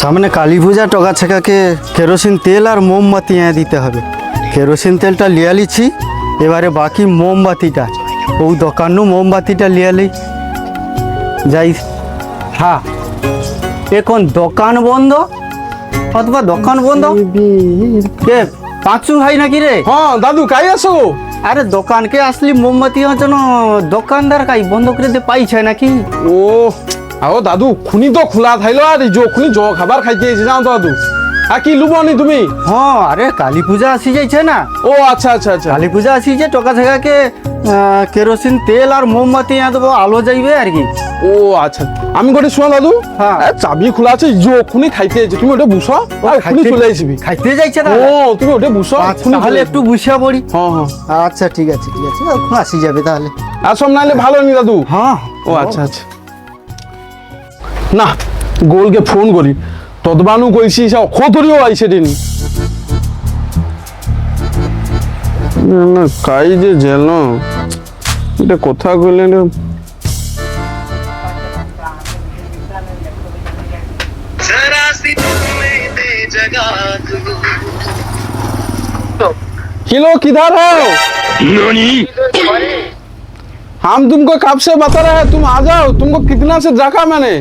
সামনে কালী পূজা টকা ছেকাকে কেরোসিন তেল আর মোমবাতি এনে দিতে হবে। কেরোসিন তেলটা লিয়া লিছি এবারে বাকি মোমবাতিটা। ও দোকানও মোমবাতিটা লিয়ালি যাই হ্যাঁ। এখন দোকান বন্ধ? অথবা দোকান বন্ধ? কে পাঁচু ভাই নাকি রে? হ্যাঁ দাদু কাই আসো আরে দোকানকে আসলি মোমবাতি জন্য দোকানদার কাই বন্ধ করে পাইছে নাকি? ও আও দাদু খুনি তো খোলা থাইলো আর জো খুনি জো খাবার খাইতে এসে যাও দাদু। আর কি লুবনি তুমি? হ্যাঁ আরে কালী পূজা আসি যাইছে না। ও আচ্ছা আচ্ছা আচ্ছা। কালী পূজা আসি যে টকা থাকাকে কেরোসিন তেল আর মোমবাতি এনে দেবো আলো যাইবে আর কি। ও আচ্ছা। আমি গোটে শোনা দাদু হ্যাঁ। চাবি খোলা আছে জো খুনি খাইতে এসে তুমি ওটা বুঝো আর খুনি খাইতে- চলে আসবি খাইতে যাইছে না ও তুমি ওটা বুঝো আচ্ছা, খুনি তাহলে একটু বুঝিয়া পড়ি। হ্যাঁ হ্যাঁ। আচ্ছা ঠিক আছে ঠিক আছে এখন আসি যাবে তাহলে। আর সব নাইলে ভালো নি দাদু। হ্যাঁ। ও আচ্ছা আচ্ছা। না গোলকে ফোন করি তদবানু কইছি সে অক্ষতরিও আইছে দিন না কাই যে জেল এটা কথা কইলে না जरा सी तुम्हें दे जगा तू किलो किधर हो हम तुमको कब से बता रहे हैं तुम आ जाओ तुमको कितना से जाका मैंने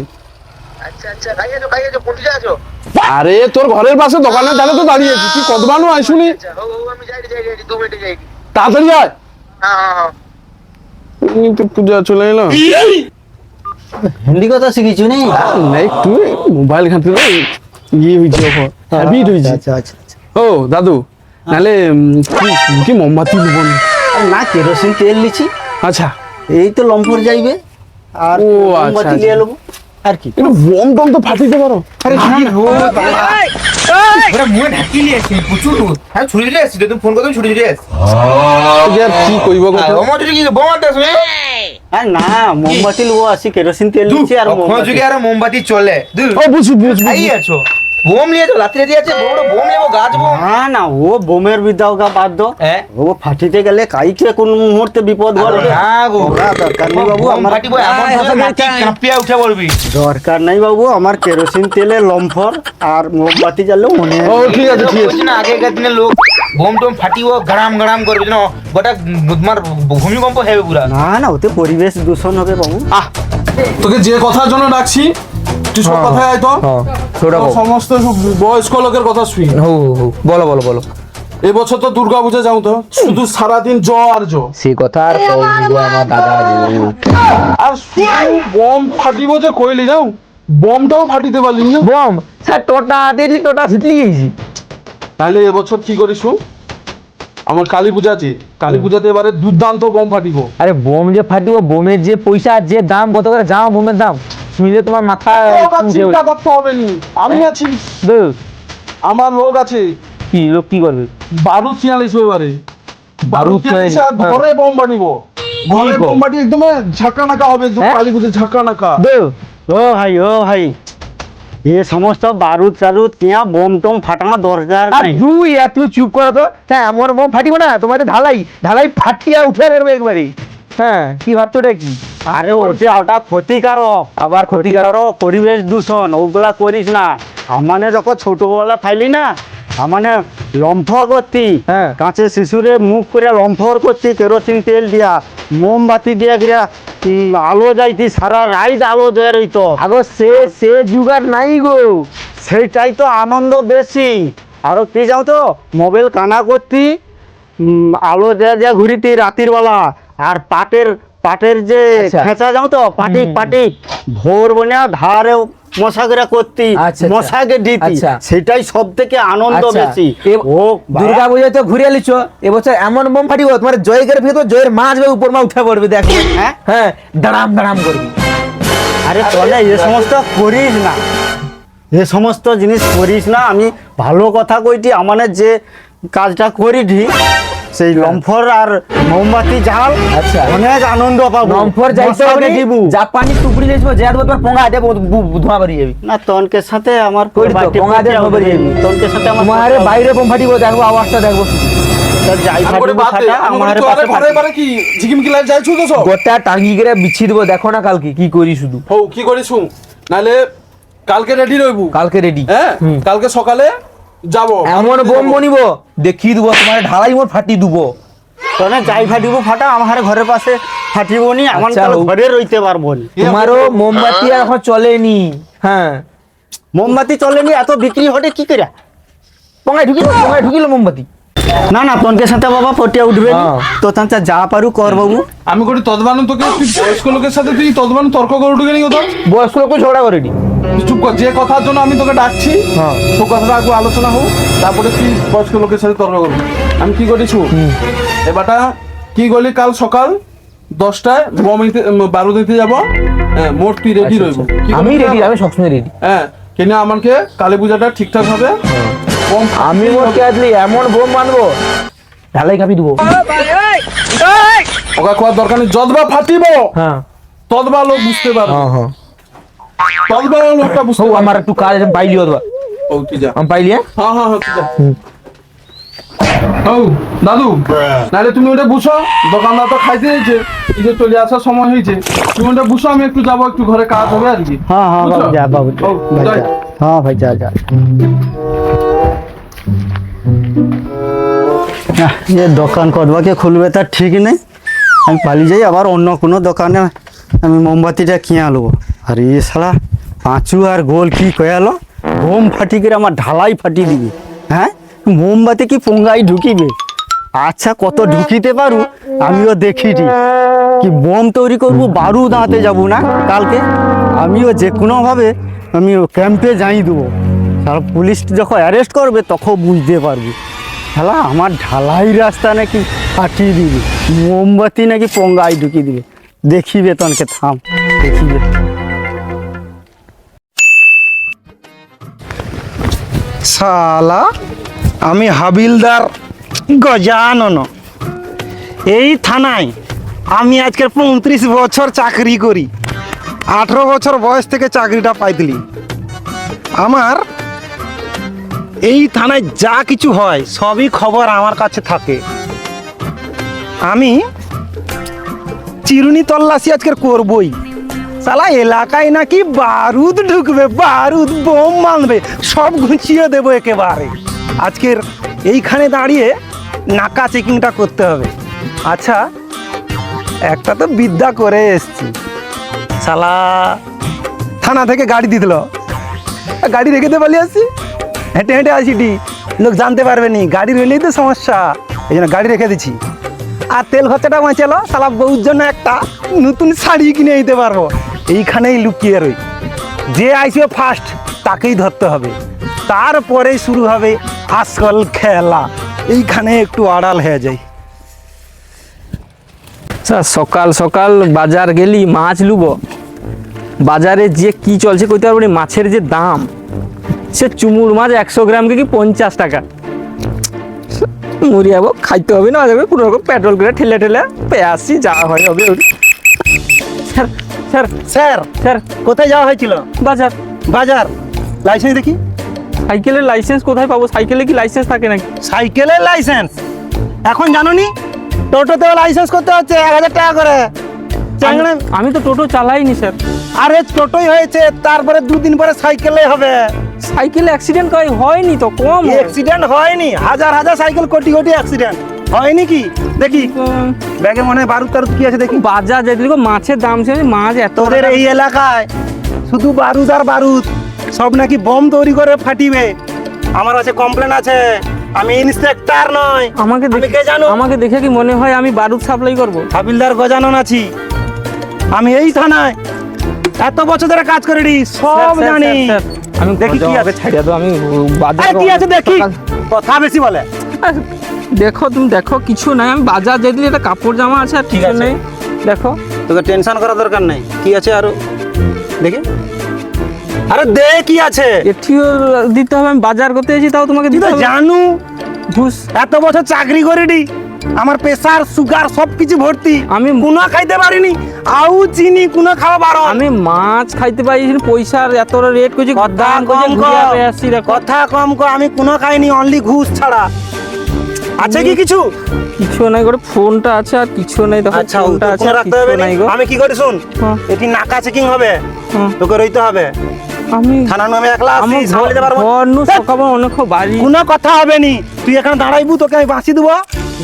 আরে তোর ঘরের পাশে দোকানে দাঁড়িয়ে তো দাঁড়িয়েছি তুই কতবানু আইসুনি আচ্ছা তাড়াতাড়ি আয়। হ্যাঁ হ্যাঁ হ্যাঁ। এই তো পূজা চলে এলো। হিন্দি কথা শিখিছু নি? নাই তুই মোবাইল ঘাঁটতে তো ইয়ে হয়েছে হ্যাবিট হয়েছে আচ্ছা আচ্ছা আচ্ছা ও দাদু উম, কি- মোমবাতি দিব না? কেরোসিন তেল লিছি আচ্ছা। এই তো লম্পর যাইবে। আর আচ্ছা, মোমবাতি আচ্ছা। নেব আর কি? একটু বম টম তো ফাটিতে পারো। আরে ঢাকি প্রচুর রোদ হ্যাঁ আসছি তুমি ফোন করতে ছুটি চলে আসছি ইয়ার কি কইব কথা? আমার যদি কি বোমাটা শুনে আর না মোমবাতি লো আসি কেরোসিন তেল লিছি আর মোমবাতি। আর মোমবাতি চলে। বুঝি ও বুঝু বুঝ আই আছো। বোম নিয়ে তো রাত্রে দিয়ে বড় বোম নেব গাছ বোম না না ও বোমের বিদ্যাও গা বাদ দো হ্যাঁ? ও ফাটিতে গেলে কাইকে কোন মুহূর্তে বিপদ না গো। দরকার নেই বাবু আমার ফাটিবো এমন ভাবে মাটি মাটি। উঠে পড়বি। দরকার নাই বাবু আমার কেরোসিন তেলে লম্ফর আর মোমবাতি জ্বালে মনে ও ঠিক আছে ঠিক আছে। না আগেকার দিনের লোক বোম টোম ফাটিব গড়াম গড়াম করবে না গোটা তোমার ভূমিকম্প হবে পুরা। না না ওতে পরিবেশ দূষণ হবে বাবু। আহ তোকে যে কথার জন্য ডাকছি সব আয় তো। ছোটা সমস্ত বয়স্ক লোকের কথা শুই হো হো বলো বলো বলো। এবছর তো দুর্গা পূজা যাও তো? শুধু সারাদিন জ আর জ সে কথা আর কইবো আমার দাদা আর শুধু বম ফাটিব যে কইলি যাও বমটাও ফাটিতে পারলি না। বম? স্যার টোটা দিলি টোটা ফিটলি গেছি। তাহলে এবছর কি করিস? আমার কালী পূজা আছে। কালী পূজাতে এবারে দুর্দান্ত বম ফাটিব। আরে বোম যে ফাটিব বোমের যে পয়সা যে দাম কত করে? যাও বোমের দাম। শুনলে তোমার মাথা চিন্তা করতে হবে আমি আছি। আমার লোক আছে। কি লোক কি করবে? বারুদ ছিয়ালিশ এবারে বারুদ ছিয়ালিশ হ্যাঁ। ঘরে বোম বানিব। ঘরে বোম? একদম ঝাঁকা নাকা হবে একদম হ্যাঁ? কালী পুজো ঝাঁকা নাকা ও ভাই ও ভাই। এ সমস্ত বারুদ টারুদ কিয়া বোম টোম ফাটানো দরকার নাই। তুই এত চুপ করো তো। হ্যাঁ আমার বোম ফাটিব না তোমার ঢালাই ঢালাই ফাটিয়া উঠে নেবে একবারে। হ্যাঁ কি ভাবছ এটা কি? আরে ওটা ওটা ক্ষতিকারক। আবার ক্ষতিকারক পরিবেশ দূষণ ওগুলা করিস না। আমানে যখন ছোটবেলা ফাইলি না আমানে লম্ফ করতি হ্যাঁ। কাঁচে শিশুরে মুখ করে লম্ফর করতি কেরোসিন তেল দিয়া মোমবাতি দিয়া গিয়া আলো যাইতি সারা রাইত আলো দেয় রইত। আগো সে সে যুগার নাই গো। সেইটাই তো আনন্দ বেশি। আরও কি যাও তো মোবাইল কানা করতি আলো দেয়া দেয়া ঘুরিতি রাতের বেলা আর পাটের পাটের যে আচ্ছা। খেঁচা যাও তো? পাটিক পাটিক ভোর বনে ধারে মশাগরা করতি আচ্ছা, আচ্ছা। মশাকে দিতি। সেটাই সব থেকে আনন্দ বেশি। ও দুর্গা পুজোয় তো ঘুরে আলিছ এবছর এমন বোম ফাটিব তোমার জয়কের ভিতর জয়ের মাছ বে উপর মা উঠে পড়বে দেখো। হ্যাঁ? হ্যাঁ দাঁড়াম দাঁড়াম করবি আরে চলে এ সমস্ত করিস না। এ সমস্ত জিনিস করিস না। আমি ভালো কথা কইটি আমাদের যে কাজটা করিটি সেই লম্ফর আর মোমবাতি জাল আচ্ছা। অনেক আনন্দ পাবো। নম্ফর যাইতে হবে দিবু জাপানি টুকরি যাইছো যে তোমার পোঙা আটে ধোঁয়া বাড়ি যাবি। না তনকের সাথে আমার করি তো, বাড়িতে পঙ্গা দিয়ে পূজা খবর হবে। যাবি। তনকের সাথে আমার হবে। বাইরে বোম ফাটিব দেখব আওয়াজটা দেখব তোর দে, আরে গোটা টাঙ্গি করে বিছিয়ে দেবো দেখো না কালকে কি করি শুধু। কি করিস শুন? নাহলে কালকে রেডি রইবু। কালকে রেডি হ্যাঁ কালকে সকালে যাব। এমন বোম বনিব দেখিয়ে দেবো তোমার ঢালাই মোট ফাটি দেবো। তোনে যাই ফাটিব ফাটা আমার ঘরের পাশে ফাটিব নি আমার আচ্ছা, তো ঘরে রইতে পারব নি। তোমারও মোমবাতি আর এখন চলেনি হ্যাঁ। মোমবাতি চলেনি এত বিক্রি হটে কি করে পঙ্গায় ঢুকিল পঙ্গায় ঢুকিল মোমবাতি। না না তনকে সাথে বাবা পটিয়া উঠবে হ্যাঁ। তো তাঁচা যা পারু কর বাবু। আমি করি তদবানু তোকে তুই বয়স্ক লোকের সাথে তুই তদবানু তর্ক করে উঠে গেলি কোথাও? বয়স্ক লোক ঝগড়া করেনি। তুই চুপ কর যে কথার জন্য আমি তোকে ডাকছি হ্যাঁ। সে কথাটা আগে আলোচনা হোক তারপরে তুই বয়স্ক লোকের সাথে তর্ক করবি। আমি কি করেছি এবারটা কি করলি কাল সকাল দশটায়? বম দিতে বারো দিতে যাব? হ্যাঁ মোট তুই রেডি রইব। আমি রেডি আমি সবসময় রেডি হ্যাঁ কিনা আমাকে কালী পূজাটা ঠিকঠাক হবে? বম আমি এমন বোম মানবো ঢালাই কাপি দেবো। ওকে কোয়ার দরকার নেই যতবা ফাটিব হ্যাঁ। ততবা লোক বুঝতে পারবে। হ্যাঁ হ্যাঁ আমি পাইলি হ্যাঁ হ্যাঁ হ্যাঁ হ্যাঁ তুই যা। ও দাদু নাহলে তুমি ওটা বুঝো। দোকানদার তো খাইতে দিয়েছে এই যে চলে আসার সময় হয়েছে। তুমি ওটা বুঝো আমি একটু যাব একটু ঘরে কাজ হবে আর কি। হ্যাঁ হ্যাঁ বাবু যা বাবু। হ্যাঁ ভাই যা। যা দোকান কদবাকে খুলবে তার ঠিক নেই। আমি পালিয়ে যাই আবার অন্য কোনো দোকানে আমি মোমবাতিটা কিনে আনব আর এ শালা পাঁচু আর গোল কি কয়ালো বোম ফাটি করে আমার ঢালাই ফাটি দিবি। হ্যাঁ? মোমবাতি কি পোঙ্গাই ঢুকিবে? আচ্ছা কত ঢুকিতে পারু, আমিও দেখিটি। কি বোম তৈরি করব, বারু আনতে যাব না কালকে? আমিও যে কোনোভাবে আমি ক্যাম্পে যাই দেবো। তার পুলিশ যখন অ্যারেস্ট করবে, তখন বুঝতে পারবি। শালা, আমার ঢালাই রাস্তা নাকি ফাটিয়ে দিবি। মোমবাতি নাকি পঙ্গাই ঢুকিয়ে দিবে। দেখিবে বেতনকে থাম দেখিবে সালা আমি হাবিলদার গজানন এই থানায় আমি আজকের পঁয়ত্রিশ বছর চাকরি করি আঠেরো বছর বয়স থেকে চাকরিটা পাইতিলি আমার এই থানায় যা কিছু হয় সবই খবর আমার কাছে থাকে আমি চিরুনি তল্লাশি আজকের করবই। সালা এলাকায় নাকি বারুদ ঢুকবে, বারুদ বোম মানবে, সব ঘুচিয়ে দেবো একেবারে। আজকের এইখানে দাঁড়িয়ে নাকা চেকিংটা করতে হবে। আচ্ছা একটা তো বিদ্যা করে এসছি। সালা থানা থেকে গাড়ি দিয়ে দিল গাড়ি রেখে দিয়ে পালিয়ে আসছি হেঁটে হেঁটে আসি ডি লোক জানতে পারবে নি, গাড়ি রইলেই তো সমস্যা। এই জন্য গাড়ি রেখে দিচ্ছি। আর তেল খরচাটা বাঁচালো সালা বউর জন্য একটা নতুন শাড়ি কিনে দিতে পারব। এইখানেই লুকিয়ে রই। যে আইসবে ফার্স্ট তাকেই ধরতে হবে। তারপরেই শুরু হবে আসল খেলা। এইখানে একটু আড়াল হয়ে যায় স্যার সকাল সকাল বাজার গেলি, মাছ লুবো। বাজারে যে কি চলছে কইতে পারব মাছের যে দাম, সে চুমুর মাছ একশো গ্রামকে কি পঞ্চাশ টাকা? মরিয়াবো খাইতে হবে না যাবে কোনো রকম পেট্রোল করে ঠেলে ঠেলে পেয়ে আসছি যা হয় হবে। স্যার স্যার স্যার স্যার কোথায় যাওয়া হয়েছিল? বাজার। বাজার। লাইসেন্স দেখি? সাইকেলের লাইসেন্স কোথায় পাবো? সাইকেলে কি লাইসেন্স থাকে নাকি? সাইকেলের লাইসেন্স? এখন জানো নি টোটোতে লাইসেন্স করতে হচ্ছে এক হাজার টাকা করে। আমি- আমি তো টোটো চালাইনি স্যার। আরে টোটোই হয়েছে তারপরে দুদিন পরে সাইকেলে হবে। সাইকেলে অ্যাক্সিডেন্ট কই হয়নি তো কম অ্যাক্সিডেন্ট হয়নি হাজার হাজার সাইকেল কোটি কোটি অ্যাক্সিডেন্ট হয়নি কি? দেখি। ব্যাগে মনে হয় বারুদ টারুদ কি আছে দেখি। বাজার যেতে দেখো মাছের দাম ছিল মাছ এত তোদের এই এলাকায় শুধু বারুদ আর বারুদ সব নাকি বোম তৈরি করে ফাটিবে। আমার আছে কমপ্লেন আছে আমি ইন্সপেক্টর নয় আমাকে আমি দেখে কে জানো আমাকে দেখে কি মনে হয় আমি বারুদ সাপ্লাই করব? হাবিলদার গজানন আছি। আমি এই থানায় এত বছর ধরে কাজ করেছি সব জানি। আমি দেখি কি আছে। দাও আমি বাজার কি আছে দেখি। কথা বেশি বলে। দেখো তুমি দেখো কিছু নাই। আমি বাজার যেতে এটা কাপড় জামা আছে আর ঠিক আছে। নেই। দেখো। তোকে টেনশন করার দরকার নেই। কি আছে আরও? দেখি। আরে দে কি আছে? এটিও দিতে হবে আমি বাজার করতে এসেছি তাও তোমাকে দিতে হবে। জানু। ঘুষ। এত বছর চাকরি করে দি আমার প্রেসার সুগার সব কিছু ভর্তি। আমি কোনো খাইতে পারিনি। আউ চিনি কোনো খাওয়া বারণ আমি মাছ খাইতে পারি পয়সার এত রেট করছি কথা কম কর। কথা কম কর আমি কোনো খাইনি অনলি ঘুষ ছাড়া। আছে কি কিছু? কিছু নাই করে ফোনটা আছে আর কিছু নাই দেখো আচ্ছা ফোনটা আছে রাখতে হবে নাই? গো। আমি কি করি শুন? হ্যাঁ। এটি নাকা চেকিং হবে। হ্যাঁ। তোকে রইতে হবে। আমি থানার নামে একলা আমার আসি সামলে দিতে পারব না। ঘর অনেক বাড়ি কোনো কথা হবে নি। তুই এখানে দাঁড়াইবু তোকে আমি বাঁচি দেবো।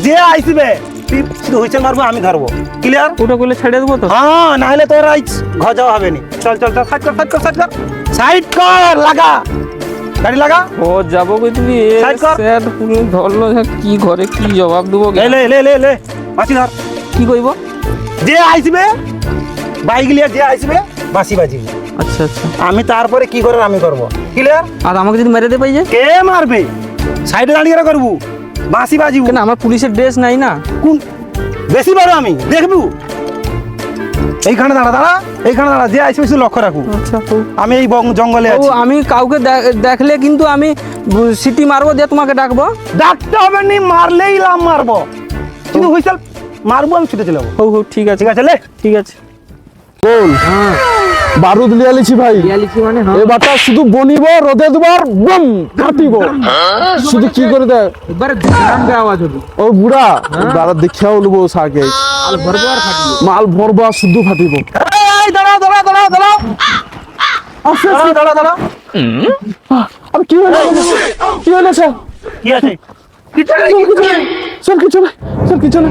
যে আইসবে। তুই শুধু মারবো আমি ধরবো। ক্লিয়ার ওটা করলে ছেড়ে দেবো তো? হ্যাঁ না হলে তোর আইস ঘর যাওয়া হবে নি চল চল চল সাইড কর সাইড কর সাইড কর। সাইড কর লাগা। গাড়ি লাগা? ও যাব কই তুমি? এ কর। স্যার পুরো ধরলো কি ঘরে কি জবাব দেবো? লে লে লে লে বাঁচি ধর। কি কইব? যে আইসবে বাইক লিয়ে যে আইসবে বাঁশি বাজিবে আচ্ছা আচ্ছা। আমি তারপরে কি করে আমি করব? ক্লিয়ার আর আমাকে যদি মেরে দে পাই যে? কে মারবে? সাইডে দাঁড়িয়ে করবু। বাঁশি বাজিবু। কেন আমার পুলিশের ড্রেস নাই না? কোন? বেশি বড় আমি দেখবু? এইখানে দাঁড়া দাঁড়া এইখানে দাঁড়া যে আইসবে শুধু লক্ষ্য রাখু আচ্ছা আমি এই জঙ্গলে ও আছি। আমি কাউকে দেখলে কিন্তু আমি সিটি মারবো দিয়ে তোমাকে ডাকবো। ডাকতে হবে নি মারলেই লাম মারবো। কিন্তু হুইসেল মারবো আমি ছুটে চলে যাব। ঠিক আছে। ঠিক আছে লে। ঠিক আছে। বল। বারুদ লিয়ালিছি ভাই। মানে এবারটা শুধু বনিব রোদে দুবার বম ফাটিব শুধু কি করে আওয়াজ হবে ও বুড়া দাঁড়া দেখিয়াও নেব সাকে। আর ভরবো আর মাল ভরবা শুধু ফাটিব এই দাঁড়াও দাঁড়াও দাঁড়াও দাঁড়াও। দাঁড়াও দাঁড়াও দাঁড়াও। আর কি হলো? কি হলো স্যার কি আছে? স্যার কিছু না স্যার কিছু না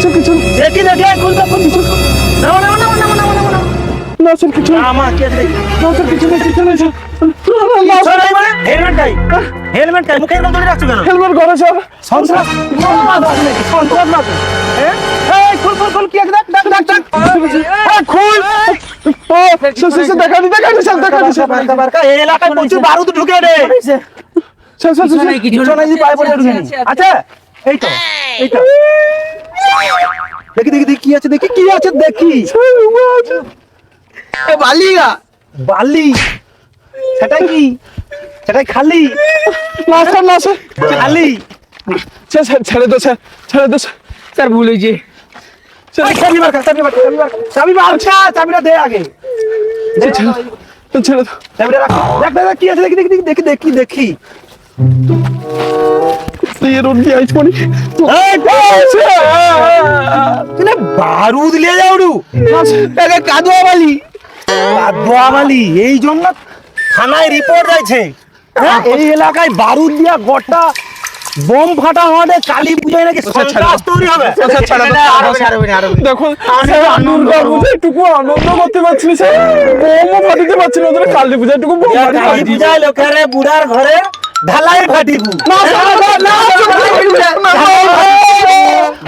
স্যার কিছু না দেখি দেখি কোন কোন কিছু নাও নাও নাও নাও নাও নাও নাও না না দেখি না কিছু না কিছু না স্যার সরাই মানে হেলমেট গাই হেলমেট গাই মুখে এরকম ধরে রাখছো কেন হেলমেট করে স্যার সন্ত্রাস সন্ত্রাস আছে নাকি? সন্ত্রাস না হ্যাঁ? এই, খুল, খুল, খুল, কি আছে? দেখ, দেখ, দেখ, দেখ। এই, খুল। ও স্যার স্যার দেখা দি দেখা দি স্যার দেখা দি স্যার বারকা, বারকা, এই এলাকায় প্রচুর বারুদ ঢুকে রে। পায়ে পড়ে ঢুকে। এই তো, এই তো। দেখি দেখি দেখি কি আছে দেখি কি আছে দেখি বালিগা বালি সেটাই কি? সেটাই খালি? না স্যার না স্যার। খালি? স্যার স্যার ছেড়ে দো স্যার ছেড়ে দো স্যার। ভুল হয়েছে। চাবি বার চাবি বার চাবি বার। চাবি বার কর, চাবিটা দে আগে। ছেড়ে দো চাবিটা রাখ। দেখ দেখ কি আছে দেখি দেখি দেখি দেখি দেখি বারুদ লিয়ে যাও কাদুয়া বালি। এই জন্য থানায় রিপোর্ট আছে হ্যাঁ, এই এলাকায় বারুদ দিয়া গোটা বোম ফাটা হবে কালী পূজায় নাকি সন্ত্রাস তৈরি হবে। দেখো টুকু আনন্দ করতে পারছি না বোমও ফাটিতে পারছি না ওদের কালী পূজায় লোকের বুড়ার ঘরে ঢালাই ফাটিবু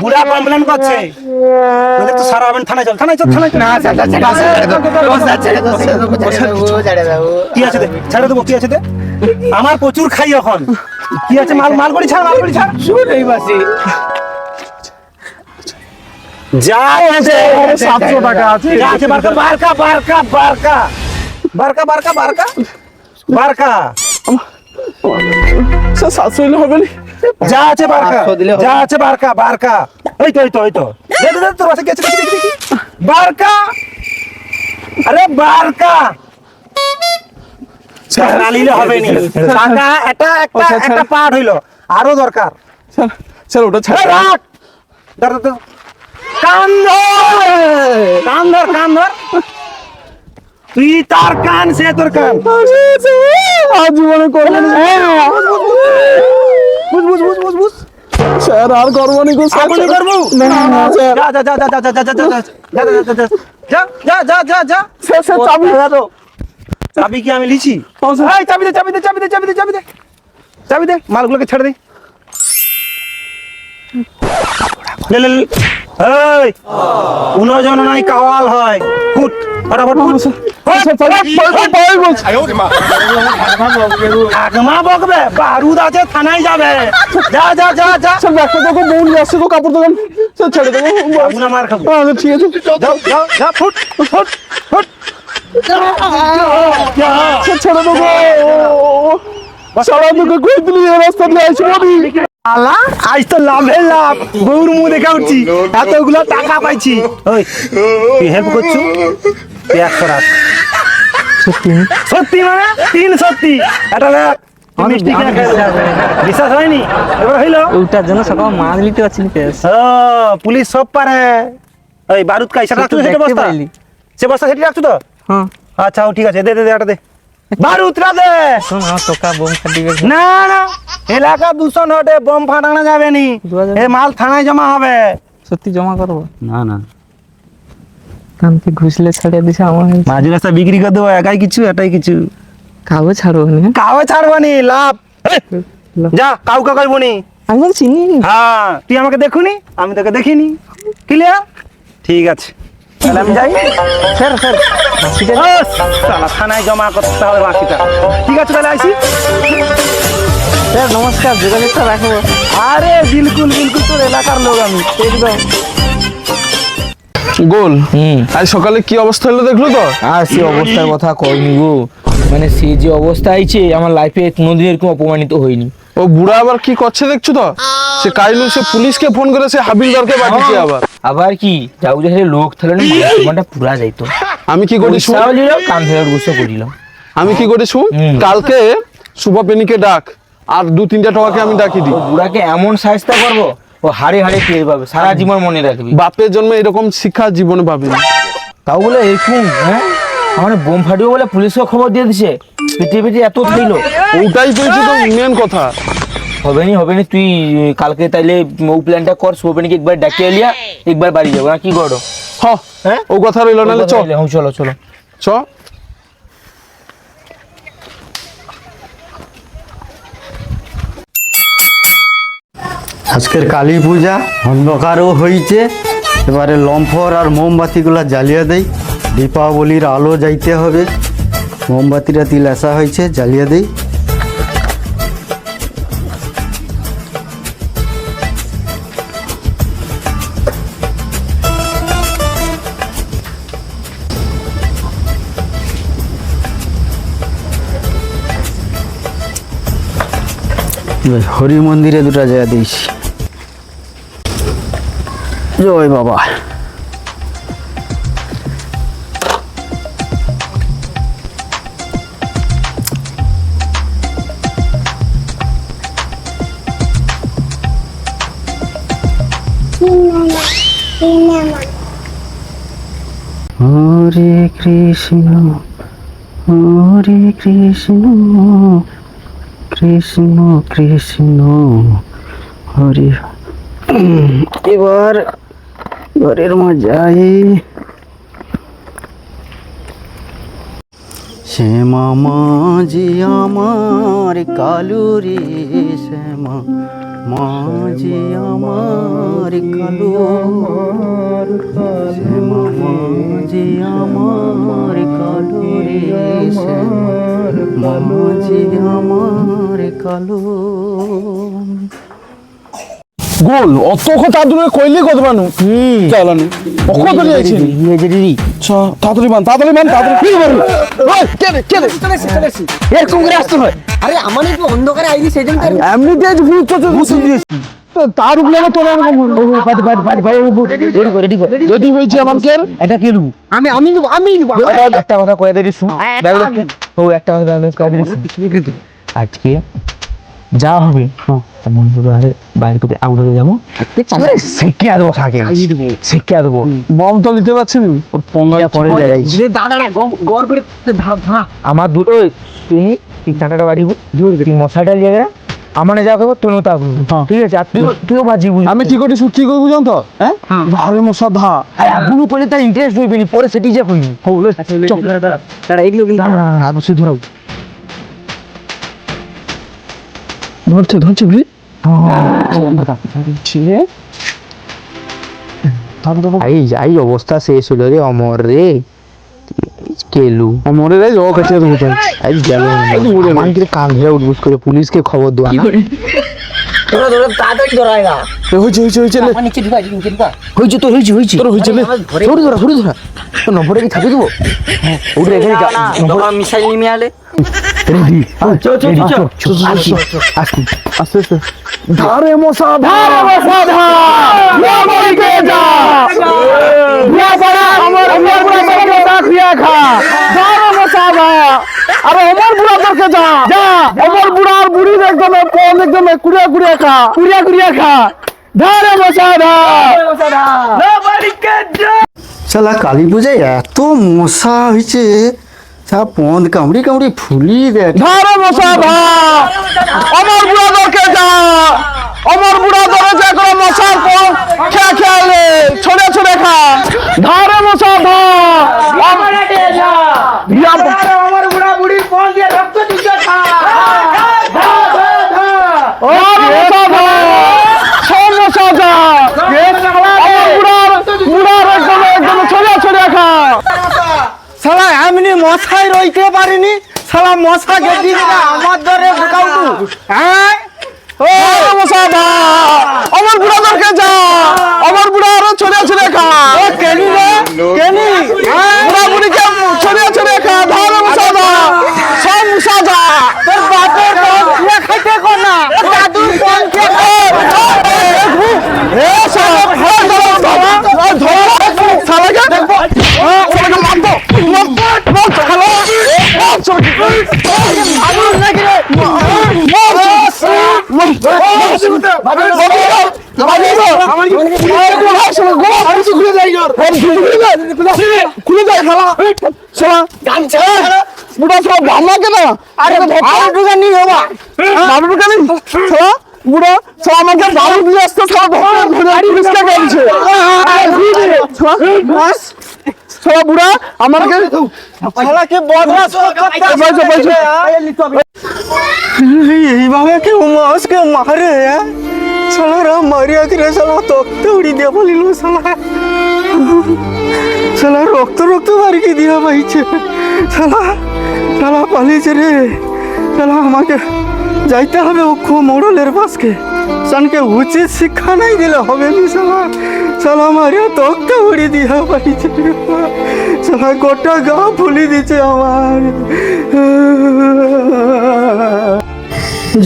বুড়া কমপ্লেন করছে বলে তো সারা হবেন থানায় চল থানায় চল থানায় না কি আছে দে ছেড়ে দেবো কি আছে দে আমার প্রচুর খাই এখন কি আছে মাল মাল করে ছাড় মাল করে ছাড় শুন এই বাসি আছে সাতশো টাকা আছে আছে বারকা বারকা বারকা বারকা বারকা বারকা বারকা বারকা সাতশো হবে না? যা আছে বারকা। যা আছে বারকা বারকা। এই তো এই তো এই তো। তোর কাছে গেছে বারকা? আরে বারকা! হবে নি। টাকা এটা একটা একটা পার্ট হইল। আরও দরকার। স্যার স্যার ওটা ছাড়। রাখ! ধর ধর, ধর। কান ধর কান ধর কান ধর তুই তার কান সে তোর কান আজ জীবনে করব বুঝ বুঝ বুঝ বুঝ বুঝ স্যার আর করব না গো স্যার করব না না স্যার যা যা যা যা যা যা যা যা যা যা যা যা যা যা স্যার স্যার চাবি চাবি কি আমি লিছি হ্যাঁ। এই চাবি দে চাবি দে চাবি দে চাবি দে চাবি দে চাবি দে মালগুলোকে ছেড়ে দে লে লে। এই উনজন নাই কাওয়াল হয় ফুট বারুদ আছে থানায় যাবে। যা যা যা যা। সব একটা দেখো বউ নিয়ে আসছে গো কাপড় দোকান। সব ছেড়ে দেবো মার খাব। হ্যাঁ, রাস্তা দিয়ে আসব আমি আলা? আজ তো লাভে লাভ। বউর মুখ দেখা উঠছি। এতগুলো টাকা পাইছি। ওই তুই হেল্প করছু? তুই একশো রাখ। সত্যি? সত্যি মানে? তিন সত্যি। এটা। বিশ্বাস হয়নি? এবার হইল? ওটার জন্য সকাল মাছ নিতে পারছি না পেঁয়াজ। ও পুলিশ সব পারে। ওই বারুদ রাখছো সেটা বস্তা? সে বস্তা সেটি রাখছো তো? হ্যাঁ। আচ্ছা ঠিক আছে। দে দে দে এটা দে। বোম না না এলাকা দূষণ হটে বোম ফাটানো যাবে নি। এ মাল থানায় জমা হবে। সত্যি জমা করব? না না। ঘুষলে ছাড়িয়ে দিছে আমার মাঝ রাস্তা বিক্রি করে দেবো একাই কিছু এটাই কিছু। ছাড়বো না? কাউ ছাড়বো নি লাভ। এই, যা নি। আমি চিনি হ্যাঁ তুই আমাকে দেখুনি আমি তোকে দেখিনি। ক্লিয়ার ঠিক আছে। তাহলে আমি যাই। স্যার স্যার বাসিটা শালা, থানায় জমা করতে হবে বাকিটা ঠিক আছে তাহলে আসি স্যার নমস্কার যোগাযোগটা রাখব আরে বিলকুল বিলকুল তোর এলাকার লোক আমি। একদম। গোল হুম। আজ সকালে কি অবস্থা হলো দেখল তো? আর সে অবস্থার কথা কইনি গো? মানে সে যে অবস্থা আইছে আমার লাইফে কোনোদিন এরকম অপমানিত হইনি ও বুড়া আবার কি করছে দেখছ তো? সে কাইলু সে পুলিশকে ফোন করে সে হাবিলদারকে পাঠিয়েছে আবার। আবার কি? যাও যে লোক থাকলে না পুরা যাইতো। আমি কি করি শুন? কান ধরে করিল আমি কি করি শুন? কালকে শুভ পেনিকে ডাক আর দু তিনটা টাকাকে আমি ডাকি দিই বুড়াকে এমন সাজতা করব ও হাড়ে হাড়ে টের পাবে সারা জীবন মনে রাখবি। বাপের জন্মে এরকম শিক্ষা জীবনে পাবিনি তাও বলে এরকম হ্যাঁ? আমার বোম ফাটিও বলে পুলিশকে খবর দিয়ে দিছে। পিটিয়ে পিটিয়ে এত থাইলো। ওটাই পেয়েছি তো মেন কথা। হবে নি হবে নি তুই কালকে তাইলে ও প্ল্যানটা কর সোপেনিকে একবার ডাকিয়ে লিয়া একবার বাড়ি যাব। না কি করো? হ হ্যাঁ? ও কথা রইল নাহলে চ। হ্যাঁ চলো চলো চ। আজকের কালী পূজা অন্ধকারও হয়েছে এবারে লম্ফর আর মোমবাতিগুলো জ্বালিয়ে দেই। দীপাবলির আলো যাইতে হবে। মোমবাতিটা তিল আসা হয়েছে জ্বালিয়ে দেই। হরি মন্দিরে দুটা জায়গা দিয়েছি জয় বাবা। হরে কৃষ্ণ হরে কৃষ্ণ। কৃষ্ণ কৃষ্ণ, হরে এবার ঘরের মজাই শ্যামা মাঝি আমার কালু রে শ্যামা মাঝি আমার কালু শ্যামা মাঝি আমার কালু রে শ্যামা মাঝি আমার কালু। গোল অত কথা তুমি কইলি কত মানু চালানি অকত তো যাইছি চ তাড়াতাড়ি বান তাড়াতাড়ি বান তাড়াতাড়ি কি করবি ওই কে রে কে রে? এরকম করে আসতে হয়। আরে আমার একটু অন্ধকারে আইলি সেই জন্য এমনি দিয়ে ভূত তো ঘুষি দিয়েছি তার উপরে তোর রেডি হয়েছে। আমাকে। এটা কি আমি আমি আমি। একটা কথা কয়ে দিই শুন ও একটা কথা আজকে যা হবে আরে বাইরে করে আউটে যাব? শিখিয়ে দেবো থাকে। দেবো বম তো নিতে পারছি পরে আমার দুটো টাকাটা বাড়ি মশাটা নিয়ে গেলে আমার যা করব তুই তা করব ঠিক আছে আর তুই তুইও বাজি বুঝবি। আমি কি করি কি করব জানো তো? হ্যাঁ? ভালো মশা ধা। আর এখনও পরে তার ইন্টারেস্ট হইবি নি পরে সেটি যা করবি দাঁড়া এগুলো কিন্তু আর বসে ধরাও। ধরছে ধরছে বুঝলি? এই যাই অবস্থা শেষ হলো রে অমর রে। কেলু। মনে রাখ ও কাছে তো আজ গেল। কান ধরে উঠবুস করে পুলিশকে খবর দেওয়া। তোর হয়েছে হয়েছে তোর হয়েছে লে। ধরে ধরা ধরে ধরা। তোর নম্বরে কি থাকি দেবো? উঠে এখানে যা। মিসাইল নিয়ে আলে। রেডি চল, চল, চল, চল, চল, চল। আসি আস্তে আস্তে ধারে মশা ধারে মশা ধা মরিকে যা। আমার আমার তা খুয়া খা ধারে ধা আরে আমার বুড়া করকে যা। যা। আমার বুড়া আর বুড়ি একদম কোন একদম কুড়িয়া কুড়িয়া খা কুড়িয়া কুড়িয়া খা। ধারে মরিকে শালা কালী পূজায় এত মশা হয়েছে মশা পন্দ কামড়ি কামড়ি ফুলি দেয় ধারে মশা ধা আমার বুড়া দরকে যা। আমার বুড়া ধরে যে কোনো মশার পর খেয়া খেয়ালে ছড়ে ছড়ে খা। ধারে মশা ধা আমার বুড়া বুড়ি ফোন দিয়ে রক্ত দিতে খা ধারে মশা ধা সব মশা যা আমার বুড়ার বুড়ার একদম একদম ছড়ে ছড়ে খা শালা এমনি মশাই রইতে পারিনি? সালা মশা গেছি আমার ধরে ঢুকাউটু হ্যাঁ? ও, মশা ধা আমার বুড়া দরকার যা আমার বুড়া আরও ছড়ে ছড়ে খা ও কেনি রে কেনি বুড়া বুড়িকে ছড়ে ছড়ে খা ধারে মশা ধা সব মশা যা তোর বাপের কোন খেয়ে খাইতে কর না দাদুর কোন খেয়ে এ শালা ধর ধর ধর শালাকে দেখব শালাকে মারবো মারবো শালা নাকি রে খুলে যায় শালা শালা বুড়া সব ভালো কেন আরে ভালো ঢুকে নি বাবা বুড়া সব আমাকে শালা বুড়া আমাকে শালাকে বলছে এইভাবে কেউ মাছকে মারে হ্যাঁ? শালারা মারিয়া করে শালা তক্তে উড়ি দিয়ে বলিল শালা। শালা রক্ত রক্ত বাড়িকে দিয়া পাইছে। শালা শালা পালিয়েছে রে। শালা আমাকে যাইতে হবে অক্ষ মোড়লের পাশকে। সানকে উচিত শিক্ষা নাই দিলে হবে নি শালা। শালা মারিয়া তক্তে উড়ি দিয়া পাইছে শালা গোটা গা ফুলি দিছে আমার।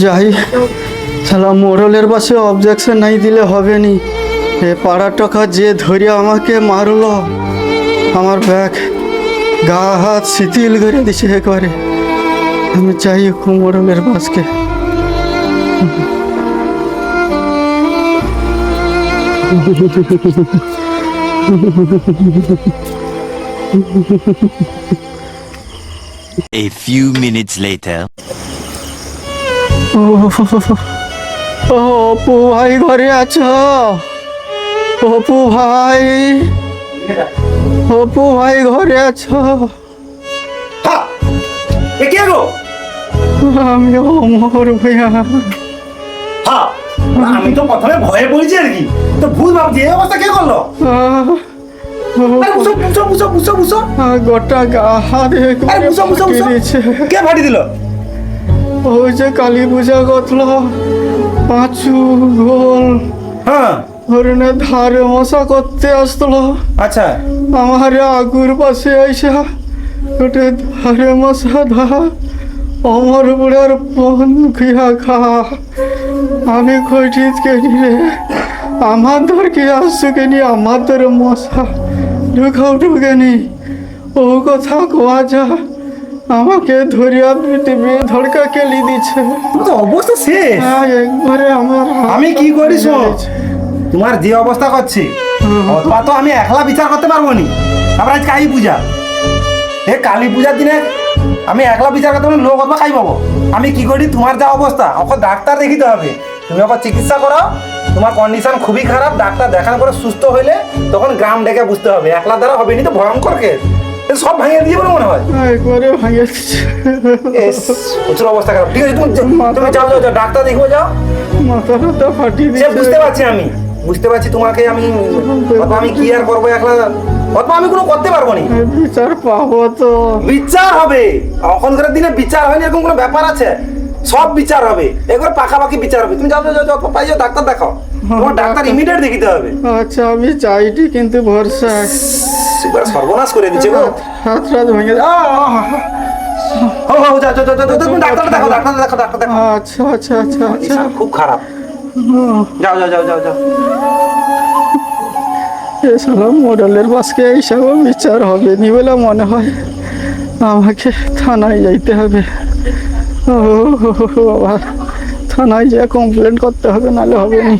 যাই, শালা মোড়লের বাসে অবজেকশন নাই দিলে হবে নি। এ পাড়া টাকা যে ধরিয়া আমাকে মারল, আমার ব্যাগ, গা হাত শিথিল করে দিছে একবারে। আমি চাই মোড়লের বাসকে A few minutes later. ও ও, অপু ভাই ঘরে আছো অপু ভাই অপু ভাই ঘরে আছো এ কে গো আমি অমর ভাইয়া হ্যাঁ আমি তো প্রথমে ভয়ে পড়েছি আর কি। তো ভূত ভাবছি এই অবস্থা কে করল? গোটা গা হাত কে ফাটি দিল? ওই যে কালী পূজা করল পাঁচু গোল। হ্যাঁ। ধারে মশা করতে আসলো। আচ্ছা। আমার আগুর পাশে আইসা ওটে ধারে মশা ধা। অমর বুড়ার পন খিয়া খা। আমি কইটিত কেনি রে আমার ধর কি আসছো কেনি আমার ধরে মশা ঢুকাও ঢুকেনি। ও কথা কোয়া যা আমাকে ধরিয়া পৃথিবী ধড়কা কেলি দিছে। তো অবস্থা শেষ। আহ, একবারে আমার আমি কি করি শোনো লেগেছে। তোমার যে অবস্থা করছি অথবা তো আমি একলা বিচার করতে পারব নি। তারপর আজ কালী পূজা। এ কালী পূজার দিনে আমি একলা বিচার করতে পারব লোক অথবা খাই পাবো। আমি কি করি? তোমার যা অবস্থা ওকে ডাক্তার দেখিতে হবে। তুমি ওকে চিকিৎসা করো তোমার কন্ডিশন খুবই খারাপ ডাক্তার দেখানোর পরে সুস্থ হইলে তখন গ্রাম ডেকে বুঝতে হবে। একলা দ্বারা হবে নি তো ভয়ঙ্কর কেস সব ভাঙিয়ে দিয়ে বলে মনে হয়। একবারে ভাঙে প্রচুর অবস্থা খারাপ। ঠিক আছে তুমি তুমি যাও যাও ডাক্তার দেখব যাও। মাথা টাথা ফাটিয়ে বুঝতে পারছি আমি। বুঝতে পারছি তোমাকে আমি আমি কি আর করব একলা? অথবা আমি কোনো করতে পারব না বিচার পাবো তো বিচার হবে এখনকার দিনে বিচার হয়নি এরকম কোনো ব্যাপার আছে সব বিচার হবে একবার পাকাপাকি বিচার হবে তুমি যাও যাও যাও, পাই যাও ডাক্তার দেখাও তোমার ডাক্তার ইমিডিয়েট দেখিতে হবে আচ্ছা আমি চাইটি কিন্তু ভরসা এবার সর্বনাশ করে দিচ্ছে গো হাত রাত ভেঙে। হো, হো, যাও, যাও, যাও, তুমি ডাক্তার দেখো ডাক্তার দেখো ডাক্তার দেখো আচ্ছা আচ্ছা আচ্ছা আচ্ছা খুব খারাপ যাও যাও যাও যাও যাও এসলাম মডেলের বাসকে এইসব বিচার হবে নি বলে মনে হয়। আমাকে থানায় যাইতে হবে। ও বাবা। থানায় যা কমপ্লেন করতে হবে, নাহলে হবে নি